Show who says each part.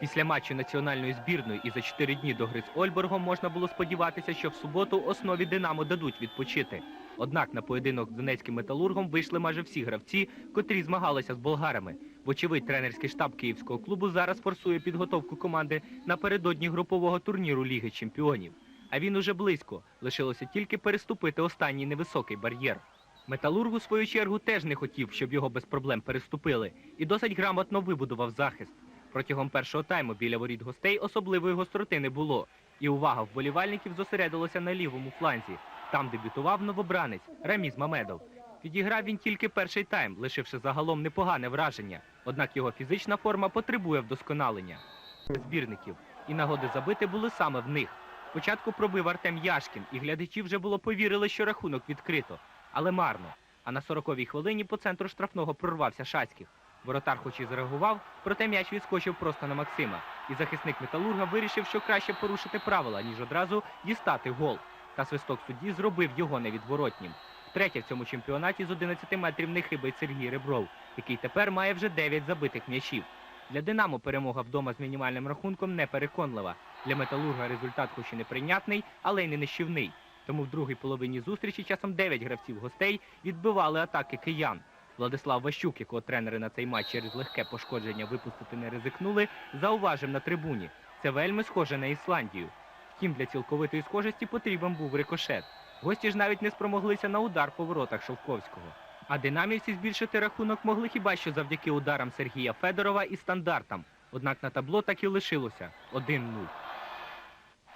Speaker 1: Після матчу національної збірної і за чотири дні до гри з Ольборгом можна було сподіватися, що в суботу основі Динамо дадуть відпочити. Однак на поєдинок з донецьким металургом вийшли майже всі гравці, котрі змагалися з болгарами. Вочевидь, тренерський штаб київського клубу зараз форсує підготовку команди напередодні групового турніру Ліги Чемпіонів. А він уже близько. Лишилося тільки переступити останній невисокий бар'єр. Металург у свою чергу теж не хотів, щоб його без проблем переступили, і досить грамотно вибудував захист. Протягом першого тайму біля воріт гостей особливої гостроти не було, і увага вболівальників зосередилася на лівому фланзі. Там дебютував новобранець Раміз Мамедов. Відіграв він тільки перший тайм, лишивши загалом непогане враження. Однак його фізична форма потребує вдосконалення. Збірників і нагоди забити були саме в них. Спочатку пробив Артем Яшкін, і глядачі вже було повірили, що рахунок відкрито, але марно. А на 40-й хвилині по центру штрафного прорвався Шацьких. Воротар хоч і зреагував, проте м'яч відскочив просто на Максима. І захисник металурга вирішив, що краще порушити правила, ніж одразу дістати гол. Та свисток судді зробив його невідворотнім. Втретє в цьому чемпіонаті з 11 метрів не хибить Сергій Ребров, який тепер має вже 9 забитих м'ячів. Для Динамо перемога вдома з мінімальним рахунком не переконлива. Для металурга результат хоч і неприйнятний, але й не нищівний. Тому в другій половині зустрічі часом 9 гравців гостей відбивали атаки киян. Владислав Ващук, якого тренери на цей матч через легке пошкодження випустити не ризикнули, зауважив на трибуні. Це вельми схоже на Ісландію. Втім, для цілковитої схожості потрібен був рикошет. Гості ж навіть не спромоглися на удар по воротах Шовковського. А динамівці збільшити рахунок могли хіба що завдяки ударам Сергія Федорова і стандартам. Однак на табло так і лишилося 1-0.